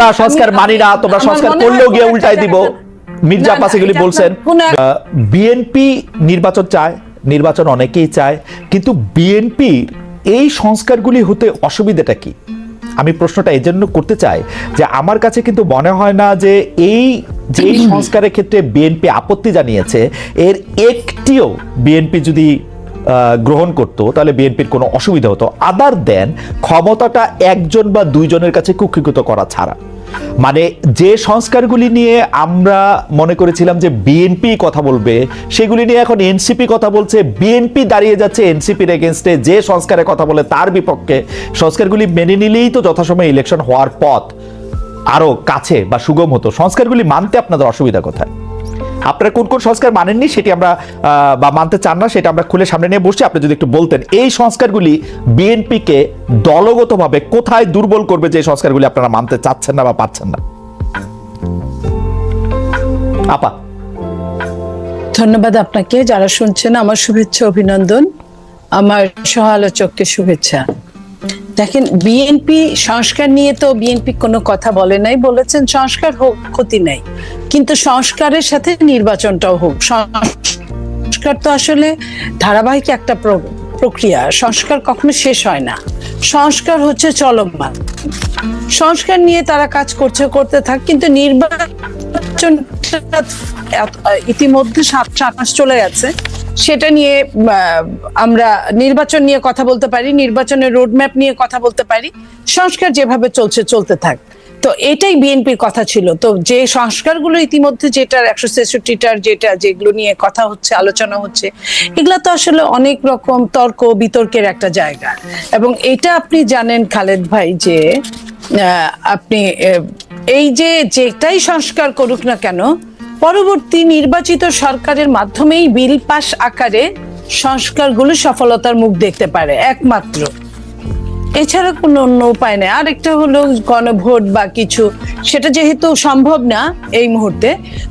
আমরা সংস্কার মানি না তোমরা সংস্কার করলেও গিয়ে উল্টাই দিব। মির্জা আব্বাস এগুলি বলছেন বিএনপি নির্বাচন চায় নির্বাচন অনেকেই চায় কিন্তু বিএনপির এই সংস্কারগুলি হতে অসুবিধাটা কি? আমি প্রশ্নটা এই জন্য করতে চাই যে আমার কাছে কিন্তু মনে হয় না যে এই যে সংস্কারের ক্ষেত্রে বিএনপি আপত্তি জানিয়েছে এর একটিও বিএনপি যদি গ্রহণ করতো তাহলে বিএনপির কোনো অসুবিধা হতো। আদার দেন ক্ষমতাটা একজন বা দুইজনের কাছে কুক্ষিগত করা ছাড়া। মানে যে সংস্কারগুলি নিয়ে আমরা মনে করেছিলাম যে বিএনপি কথা বলবে, সেগুলি নিয়ে এখন এনসিপি কথা বলছে, বিএনপি দাঁড়িয়ে যাচ্ছে এনসিপির এগেনস্টে যে সংস্কারের কথা বলে তার বিপক্ষে। সংস্কারগুলি মেনে নিলেই তো যথাসময়ে ইলেকশন হওয়ার পথ আরও কাছে বা সুগম হতো। সংস্কারগুলি মানতে আপনাদের অসুবিধা কোথায়? আপনারা কোন কোন সংস্কার মানেননি সেটি আমরা বা মানতে চান না, সেটা আমরা খুলে সামনে নিয়ে বসছি। আপনি যদি একটু বলতেন, এই সংস্কারগুলি বিএনপিকে দলগতভাবে কোথায় দুর্বল করবে যে সংস্কারগুলি আপনারা মানতে চাচ্ছেন না বা পাচ্ছেন না? আপা। ধন্যবাদ আপনাকে। যারা শুনছেন, আমার শুভেচ্ছা, অভিনন্দন। আমার সহ আলোচককে শুভেচ্ছা। দেখেন বিএনপি সংস্কার নিয়ে তো বিএনপি কোনো কথা বলে নাই, বলেছেন সংস্কার হোক, ক্ষতি নাই। কিন্তু সংস্কারের সাথে নির্বাচনটাও হোক, সংস্কার তো আসলে ধারাবাহিক একটা প্র- প্রক্রিয়া, সংস্কার কখনো শেষ হয় না। সংস্কার হচ্ছে চলমান। সংস্কার নিয়ে তারা কাজ করছে, করতে থাক, কিন্তু নির্বাচন ইতিমধ্যে সাত সাত মাস চলে গেছে। সেটা নিয়ে আমরা নির্বাচন নিয়ে কথা বলতে পারি, নির্বাচনের রোডম্যাপ নিয়ে কথা বলতে পারি, সংস্কার যেভাবে চলছে, চলতে থাক। তো এটাই বিএনপির কথা ছিল। তো যে সংস্কারগুলো ইতিমধ্যে যেটার একশো ছেষট্টিটার যেটা যেগুলো নিয়ে কথা হচ্ছে, আলোচনা হচ্ছে, এগুলো তো আসলে অনেক রকম তর্ক, বিতর্কের একটা জায়গা। এবং এটা আপনি জানেন, খালেদ ভাই, যে আপনি এই যে যেটাই সংস্কার করুক না কেন, পরবর্তী নির্বাচিত সরকারের মাধ্যমেই বিল পাস আকারে সংস্কারগুলো সফলতার মুখ দেখতে পারে, একমাত্র। এছাড়া কোনো অন্য উপায় নেই। আরেকটা হলো গণভোট বা কিছু। সেটা যেহেতু সম্ভব না এই মুহূর্তে।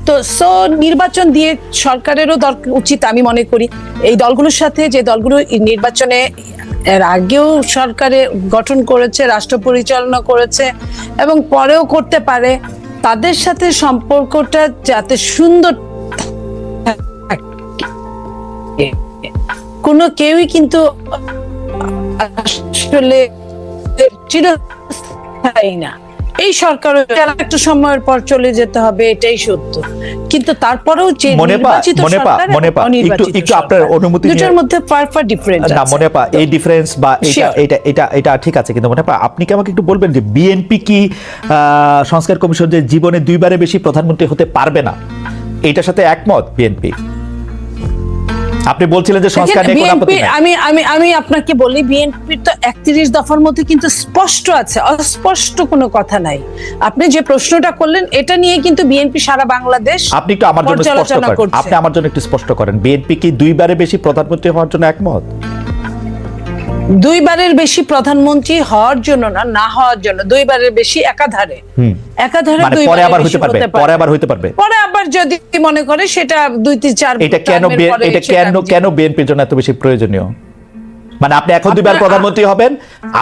তো সো নির্বাচন দিয়ে সরকারেরও দরকার উচিত আমি মনে করি। এই দলগুলোর সাথে যে দলগুলো নির্বাচনে এর আগেও সরকারে গঠন করেছে, রাষ্ট্র পরিচালনা করেছে এবং পরেও করতে পারে, তাদের সাথে সম্পর্কটা যাতে সুন্দর কোনো কেউই কিন্তু আসলে চিরস্থায়ী না। এই সরকার একটা সময়ের পর চলে যেতে হবে এটাই সত্য। কিন্তু তারপরেও যে নির্বাচিত সরকার একটু- একটু আপনার অনুমতি দুটোর মধ্যে ফার ফার ডিফারেন্ট না মনে পা এই ডিফারেন্স বা এটা এটা এটা এটা ঠিক আছে কিন্তু মনে পা আপনি কি আমাকে একটু বলবেন যে বিএনপি কি আহ, সংস্কার কমিশন যে জীবনে দুইবারে বেশি প্রধানমন্ত্রী হতে পারবে না? এটার সাথে একমত বিএনপি আপনি বলছিলেন যে সংস্কার নিয়ে কোনো আপত্তি নেই। আমি আমি আমি আপনাকে বলি বিএনপির তো একত্রিশ দফার মধ্যে কিন্তু স্পষ্ট আছে অস্পষ্ট কোনো কথা নাই। আপনি যে প্রশ্নটা করলেন এটা নিয়ে কিন্তু বিএনপি সারা বাংলাদেশ আপনি একটু আমার জন্য স্পষ্ট করেন। আপনি আমার জন্য একটু স্পষ্ট করেন। বিএনপি কি দুইবারে বেশি প্রধানমন্ত্রী হওয়ার জন্য একমত? দুইবারের বেশি প্রধানমন্ত্রী হওয়ার জন্য না না হওয়ার জন্য দুইবারের বেশি একাধারে। একাধারে মানে পরে আবার হইতে পারবে পরে। আবার হইতে পারবে। পরে আবার যদি মনে করে সেটা দুই তিন চার এটা কেন এটা কেন কেন বিএনপির জন্য এত বেশি প্রয়োজনীয়? মানে আপনি এখন দুইবার প্রধানমন্ত্রী হবেন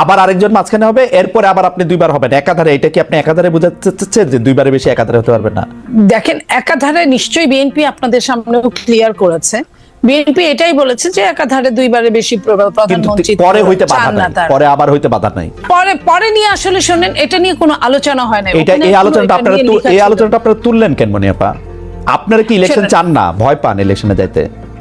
আবার আরেকজন মাঝখানে হবে এরপরে আবার আপনি দুইবার হবেন। একাধারে এটা কি আপনি একাধারে বোঝাতে চাচ্ছেন যে দুইবারে বেশি একাধারে হতে পারবেন না? দেখেন একাধারে নিশ্চয়ই বিএনপি আপনাদের সামনে ক্লিয়ার করেছে। বিএনপি এটাই বলেছে যে একাধারে দুইবারে বেশি প্রধানমন্ত্রী পরে হইতে বাধা নাই। পরে আবার হইতে বাধা নাই। পরে পরে নিয়ে আসলে শুনেন এটা নিয়ে কোনো আলোচনা হয় না এটা এই আলোচনাটা আপনারা এই আলোচনাটা আপনারা তুললেন কেন মনে আপা আপনারা কি ইলেকশন চান না? ভয় পান ইলেকশনে যাইতে?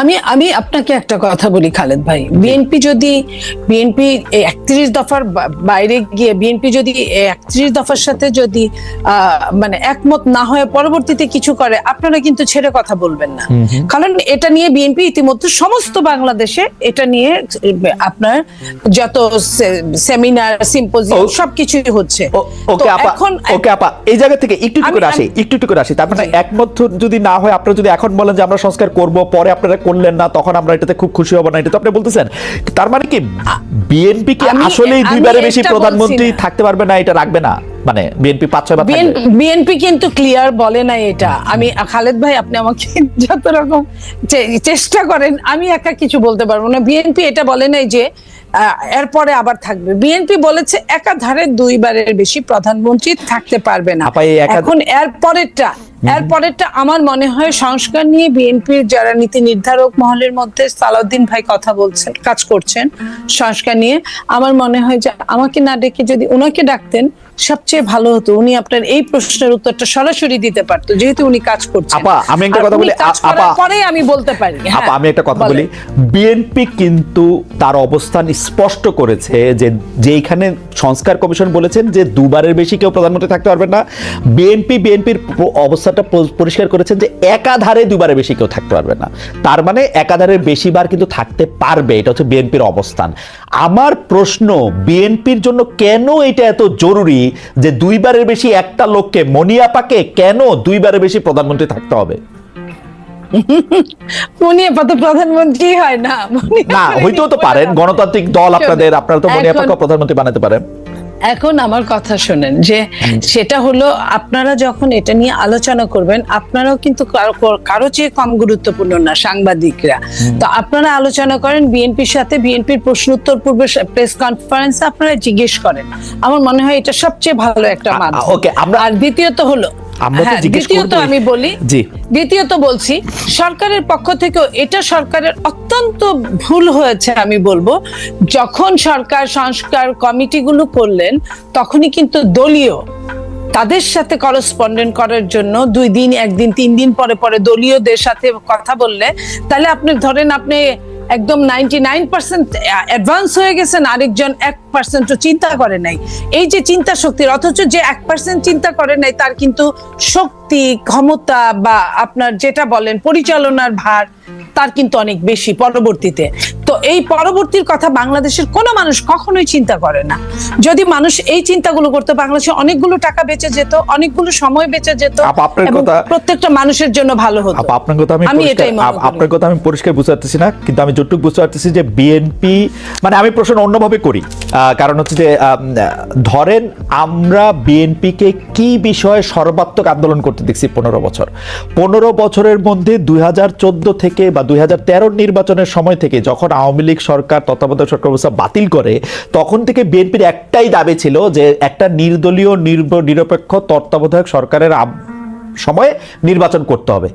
আমি আমি আপনাকে একটা কথা বলি খালেদ ভাই। বিএনপি যদি বিএনপি একত্রিশ দফার বাইরে গিয়ে বিএনপি যদি একত্রিশ দফার সাথে যদি মানে একমত না হয়ে পরবর্তীতে কিছু করে আপনারা কিন্তু ছেড়ে কথা বলবেন না। কারণ এটা নিয়ে বিএনপি ইতিমধ্যে সমস্ত বাংলাদেশে এটা নিয়ে আপনার যত সেমিনার সিম্পোজিয়াম সবকিছুই হচ্ছে। ওকে আপা এখন ওকে আপা এই জায়গা থেকে একটু একটু করে আসি একটু একটু করে আসি। তার মানে একমত যদি না হয় আপনারা যদি এখন বলেন যে আমরা সংস্কার করব পরে আপনারা করলেন না তখন আমরা এটাতে খুব খুশি হব না এটা তো আপনি বলতেছেন তার মানে কি বিএনপি কি আসলেই দুইবারে বেশি প্রধানমন্ত্রী থাকতে পারবে না এটা রাখবে না? মানে বিএনপি পাঁচ ছয় বিএনপি কিন্তু ক্লিয়ার বলে না এটা। আমি খালেদ ভাই আপনি আমাকে যত রকম চেষ্টা করেন আমি একা কিছু বলতে পারব না। বিএনপি এটা বলে নাই যে এরপরে আবার থাকবে। বিএনপি বলেছে একাধারে দুইবারের বেশি প্রধানমন্ত্রী থাকতে পারবে না। এখন এর পরেরটা এর পরেরটা আমার মনে হয় সংস্কার নিয়ে বিএনপির যারা নীতি নির্ধারক মহলের মধ্যে সালাউদ্দিন ভাই কথা বলছেন কাজ করছেন সংস্কার নিয়ে, আমার মনে হয় যে আমাকে না ডেকে যদি ওনাকে ডাকতেন সবচেয়ে ভালো হতো উনি আপনার এই প্রশ্নের উত্তরটা সরাসরি দিতে পারতো যেহেতু উনি কাজ করছেন। আপা, আমি একটা কথা বলি, আপা- পরেই আমি বলতে পারি হ্যাঁ, আপা আমি একটা কথা বলি বিএনপি কিন্তু তার অবস্থান স্পষ্ট করেছে যে যেইখানে সংস্কার কমিশন বলেছেন যে দুবারের বেশি কেউ প্রধানমন্ত্রী থাকতে পারবে না বিএনপি বিএনপির অবস্থাটা পরিষ্কার করেছেন যে একাধারে দুবারের বেশি কেউ থাকতে পারবে না। তার মানে একাধারে বেশিবার কিন্তু থাকতে পারবে এটা হচ্ছে বিএনপির অবস্থান। আমার প্রশ্ন বিএনপির জন্য কেন এটা এত জরুরি? যে দুইবারের বেশি একটা লোককে মনিয়াপাকে কেন দুইবারের বেশি প্রধানমন্ত্রী থাকতে হবে? মনিয়াপা তো প্রধানমন্ত্রী হয় না। না হইতেও তো পারেন। গণতান্ত্রিক দল আপনাদের আপনারা তো মনিয়াপাকে প্রধানমন্ত্রী বানাতে পারেন। এখন আমার কথা শোনেন যে সেটা হলো আপনারা যখন এটা নিয়ে আলোচনা করবেন আপনারাও কিন্তু কারো- চেয়ে কম গুরুত্বপূর্ণ না সাংবাদিকরা। তো আপনারা আলোচনা করেন বিএনপির সাথে বিএনপির প্রশ্ন উত্তর পূর্বে প্রেস কনফারেন্সে আপনারা জিজ্ঞেস করেন। আমার মনে হয় এটা সবচেয়ে ভালো একটা মাধ্যম। ওকে, আমরা- আর দ্বিতীয়ত হলো আমরা তো হ্যাঁ, জিজ্ঞেস দ্বিতীয়ত আমি বলি জি। দ্বিতীয়ত বলছি সরকারের পক্ষ থেকেও এটা সরকারের অত্যন্ত ভুল হয়েছে আমি বলব যখন সরকার সংস্কার কমিটিগুলো করলেন তখনই কিন্তু দলীয় তাদের সাথে করসপন্ডেন্ট করার জন্য দুই দিন একদিন তিন দিন পরে পরে দলীয়দের সাথে কথা বললে তাহলে আপনি ধরেন আপনি একদম নাইনটি নাইন পার্সেন্ট অ্যাডভান্স হয়ে গেছেন, আরেকজন এক পার্সেন্টও চিন্তা করে নাই। এই যে চিন্তা শক্তির, অথচ যে এক পার্সেন্ট চিন্তা করে নাই, তার কিন্তু শক্তি, ক্ষমতা বা আপনার যেটা বলেন পরিচালনার ভার, তার কিন্তু অনেক বেশি পরবর্তীতে। তো এই পরবর্তীর কথা বাংলাদেশের কোনো মানুষ কখনোই চিন্তা করে না। যদি মানুষ এই চিন্তাগুলো করতো বাংলাদেশে অনেকগুলো টাকা বেঁচে যেত অনেকগুলো সময় বেঁচে যেত আপা, আপনার কথা- প্রত্যেকটা মানুষের জন্য ভালো হতো। আপনার কথা আমি আমি এটাই। আপনার কথা আমি পরিষ্কার বুঝতে পারতেছি না কিন্তু আমি যতটুকু বুঝতে পারতেছি যে বিএনপি মানে আমি প্রশ্ন অন্যভাবে করি। কারণ হচ্ছে যে ধরেন আমরা বিএনপিকে কি বিষয়ে সর্বাত্মক আন্দোলন করতে দেখছি পনেরো বছর? পনেরো বছরের মধ্যে দুই হাজার চোদ্দ থেকে বা দুই হাজার তের নির্বাচনের সময় থেকে যখন আওয়ামী লীগ সরকার, তত্ত্বাবধায়ক সরকার ব্যবস্থা বাতিল করে, তখন থেকে বিএনপির একটাই দাবি ছিল যে একটা নির্দলীয় নিরপেক্ষ তত্ত্বাবধায়ক সরকারের সময়ে নির্বাচন করতে হবে।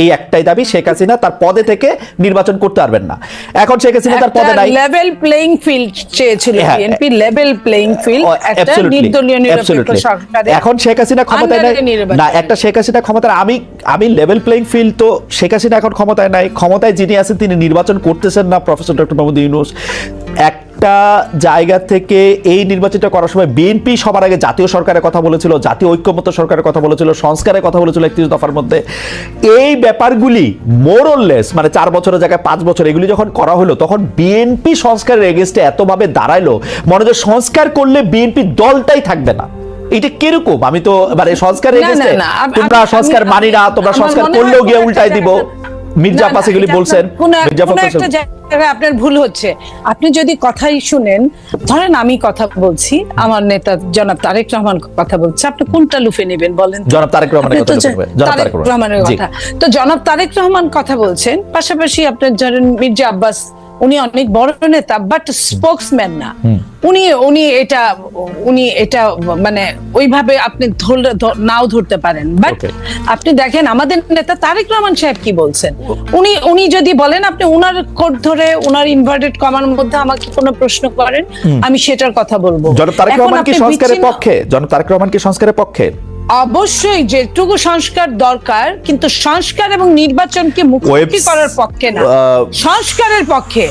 এই একটাই দাবি শেখ হাসিনা তার পদে থেকে নির্বাচন করতে পারবেন না। এখন শেখ হাসিনা তার পদে নাই। লেভেল প্লেইং ফিল্ড চেয়েছিল বিএনপি লেভেল প্লেইং ফিল্ড একটা নির্দলীয় নিরপেক্ষ. সরকারে এখন শেখ হাসিনা ক্ষমতায় নাই। না একটা শেখ হাসিনা ক্ষমতায় আমি আমি লেভেল প্লেইং ফিল্ড তো শেখ হাসিনা এখন ক্ষমতায় নাই। ক্ষমতায় যিনি আছেন তিনি নির্বাচন করতেছেন না প্রফেসর ডক্টর মোহাম্মদ ইউনুস একটা জায়গা থেকে এই নির্বাচনটা করার সময় বিএনপি সবার আগে জাতীয় সরকারের কথা বলেছিল জাতীয় ঐক্যমত্য সরকারের কথা বলেছিল সংস্কারের কথা বলেছিল একত্রিশ দফার মধ্যে। এই ব্যাপারগুলি মোরলেস মানে চার বছরের জায়গায় পাঁচ বছর এগুলি যখন করা হলো তখন বিএনপি সংস্কারের এগেনস্টে এতভাবে দাঁড়াইলো মনে হয় সংস্কার করলে বিএনপি দলটাই থাকবে না। এটা কীরকম? আমি তো মানে সংস্কার তোমরা সংস্কার মানি না তোমরা সংস্কার করলেও গিয়ে উল্টাই দিব। মির্জা বলছেন। আপনার একটা জায়গায় ভুল হচ্ছে। আপনি যদি কথাই শুনেন ধরেন আমি কথা বলছি আমার নেতা জনাব তারেক রহমান কথা বলছে আপনি কোনটা লুফে নেবেন বলেন জনাব তারেক রহমানের কথা তারেক তারেক রহমান। রহমানের কথা। তো জনাব তারেক রহমান কথা বলছেন পাশাপাশি আপনার ধরেন মির্জা আব্বাস উনি অনেক বড় নেতা বাট স্পোক্সম্যান না। উনি উনি এটা উনি এটা মানে ওইভাবে আপনি নাও ধরতে পারেন। বাট আপনি দেখেন আমাদের নেতা তারেক রহমান সাহেব কি বলছেন? উনি উনি যদি বলেন আপনি উনার কোড ধরে উনার ইনভার্টেড কমার মধ্যে আমাকে কোনো প্রশ্ন করেন আমি সেটার কথা বলব। জনাব তারেক রহমান কি সংস্কারের পক্ষে? জনাব তারেক রহমান কি সংস্কারের পক্ষে? অবশ্যই যেটুকু সংস্কার দরকার কিন্তু সংস্কার এবং নির্বাচনকে মুখোমুখি করার পক্ষে না। সংস্কারের পক্ষে।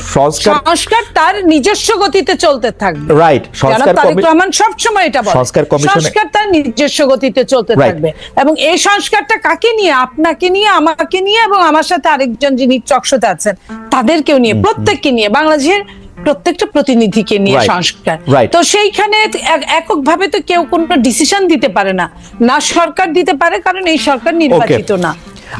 সংস্কার- তার নিজস্ব গতিতে চলতে থাকবে। রাইট সংস্কার তারেক রহমান সবসময় এটা বলে সংস্কার কমিশনে- সংস্কার তার নিজস্ব গতিতে চলতে থাকবে। এবং এই সংস্কারটা কাকে নিয়ে আপনাকে নিয়ে আমাকে নিয়ে এবং আমার সাথে আরেকজন যিনি চকশোতে আছেন তাদেরকেও নিয়ে প্রত্যেককে নিয়ে বাংলাদেশের প্রত্যেকটা প্রতিনিধিকে নিয়ে সংস্কার। তো সেইখানে এক- এককভাবে তো কেউ কোনো ডিসিশন দিতে পারে না। না সরকার দিতে পারে কারণ এই সরকার নির্বাচিত না।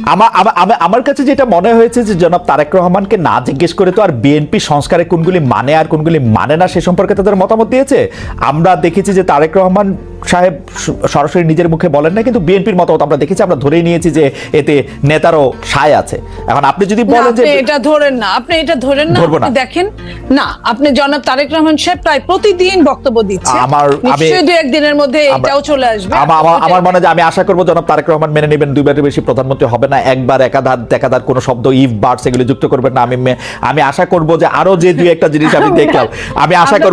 আমার- আমার কাছে যেটা মনে হয়েছে যে জনাব তারেক রহমানকে না জিজ্ঞেস করে তো আর বিএনপি সংস্কারে কোনগুলি মানে আর কোনগুলি মানে না সে সম্পর্কে তাদের মতামত দিয়েছে। আমরা দেখেছি যে তারেক রহমান সাহেব সরাসরি নিজের মুখে বলেন না কিন্তু বিএনপির মতামত আমরা দেখেছি আমরা ধরেই নিয়েছি যে এতে নেতারও সায় আছে। এখন আপনি যদি বলেন যে এটা ধরেন না আপনি এটা ধরেন না আপনি দেখেন না আপনি জনাব তারেক রহমান সাহেব প্রায় প্রতিদিন বক্তব্য দিচ্ছে। আমার- আমি- নিশ্চয়ই দু একদিনের মধ্যে এটাও চলে আসবে। আমার মনে হয় যে আমি আশা করব জনাব তারেক রহমান মেনে নেবেন দুইবারের বেশি প্রধানমন্ত্রী হবে না একবার একাধার দেখাধার কোনো শব্দ ইফ বার্ডস এগুলো যুক্ত করবেন না আমি আমি আশা করব যে আরও যে দুই একটা জিনিস আমি দেখলাম আমি আশা করব